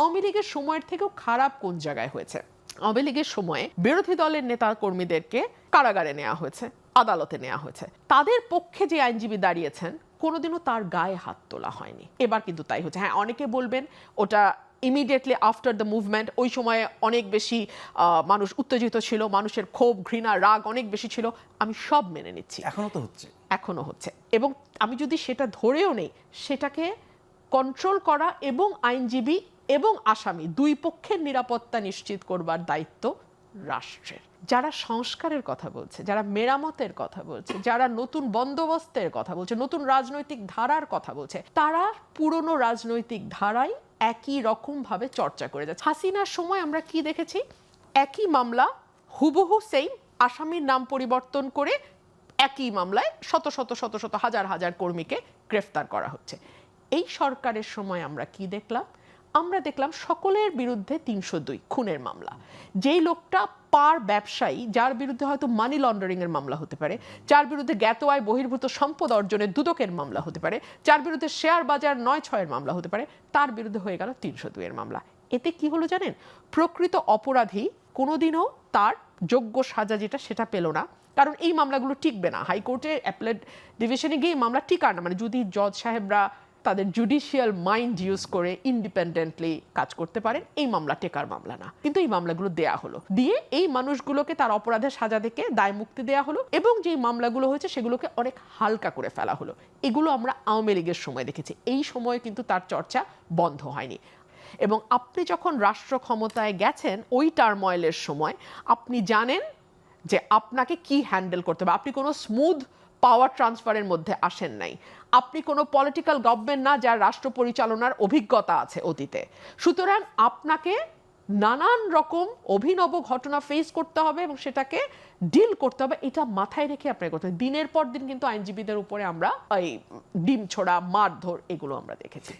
আওয়ামী লীগের সময়ের থেকেও খারাপ কোন জায়গায় হয়েছে? আওয়ামী লীগের সময়ে বিরোধী দলের নেতা কর্মীদেরকে কারাগারে নেওয়া হয়েছে আদালতে নেওয়া হয়েছে। তাদের পক্ষে যে আইনজীবী দাঁড়িয়েছেন কোনোদিনও তার গায়ে হাত তোলা হয়নি। এবার কিন্তু তাই হচ্ছে। হ্যাঁ অনেকে বলবেন ওটা ইমিডিয়েটলি আফটার দ্য মুভমেন্ট ওই সময়ে অনেক বেশি মানুষ উত্তেজিত ছিল মানুষের ক্ষোভ ঘৃণা রাগ অনেক বেশি ছিল। আমি সব মেনে নিচ্ছি। এখনও তো হচ্ছে। এখনও হচ্ছে। এবং আমি যদি সেটা ধরেও নেই সেটাকে কন্ট্রোল করা এবং আইনজীবী এবং আসামি দুই পক্ষের নিরাপত্তা নিশ্চিত করবার দায়িত্ব রাষ্ট্রের। যারা সংস্কারের কথা বলছে, যারা মেরামতের কথা বলছে, যারা নতুন বন্দোবস্তের কথা বলছে, নতুন রাজনৈতিক ধারার কথা বলছে, তারা পুরনো রাজনৈতিক ধারাই একই রকম ভাবে চর্চা করে যাচ্ছে। হাসিনার সময় আমরা কি দেখেছি? একই মামলা, হুবহু সেম আসামির নাম পরিবর্তন করে একই মামলায় শত শত শত শত হাজার হাজার কর্মীকে গ্রেফতার করা হচ্ছে। এই সরকারের সময় আমরা কি দেখলাম? আমরা দেখলাম সকলের বিরুদ্ধে তিনশো দুই খুনের মামলা। যেই লোকটা পার ব্যবসায়ী, যার বিরুদ্ধে হয়তো মানি লন্ডারিং এর মামলা হতে পারে, যার বিরুদ্ধে জ্ঞাত আয় বহির্ভূত সম্পদ অর্জনের দুদকের মামলা হতে পারে, যার বিরুদ্ধে শেয়ার বাজার নয় ছয়ের মামলা হতে পারে, তার বিরুদ্ধে হয়ে গেল তিনশো দুইয়ের মামলা। এতে কি হলো জানেন? প্রকৃত অপরাধী কোনোদিনও তার যোগ্য সাজা যেটা, সেটা পেল না। কারণ এই মামলাগুলো টিকবে না। হাইকোর্টে অ্যাপলেট ডিভিশনে গিয়ে মামলা টিকার না। মানে যদি জজ সাহেবরা তাদের জুডিশিয়াল মাইন্ড ইউজ করে ইন্ডিপেন্ডেন্টলি কাজ করতে পারেন। এই মামলা টেকার মামলা না। কিন্তু এই মামলাগুলো দেয়া হলো। দিয়ে এই মানুষগুলোকে তার অপরাধের সাজা থেকে দায় মুক্তি দেয়া হলো এবং যেই মামলাগুলো হয়েছে সেগুলোকে অনেক হালকা করে ফেলা হলো। এগুলো আমরা আওয়ামী লীগের সময় দেখেছি। এই সময়ে কিন্তু তার চর্চা বন্ধ হয়নি। এবং আপনি যখন রাষ্ট্র ক্ষমতায় গেছেন, ওই টার্ময়েলের সময় আপনি জানেন যে আপনাকে কি হ্যান্ডেল করতে হবে? আপনি কোনো স্মুথ পাওয়ার ট্রান্সফারের মধ্যে আসেন নাই। আপনি কোনো পলিটিক্যাল গভর্নমেন্ট না, যার রাষ্ট্র পরিচালনার অভিজ্ঞতা আছে অতীতে। সুতরাং আপনাকে নানান রকম অভিনব ঘটনা ফেস করতে হবে এবং সেটাকে ডিল করতে হবে। এটা মাথায় রেখে আপনাকে করতে হবে। দিনের পর দিন কিন্তু আইনজীবীদের উপরে আমরা এই ডিম ছোড়া, মারধর এগুলো আমরা দেখেছি।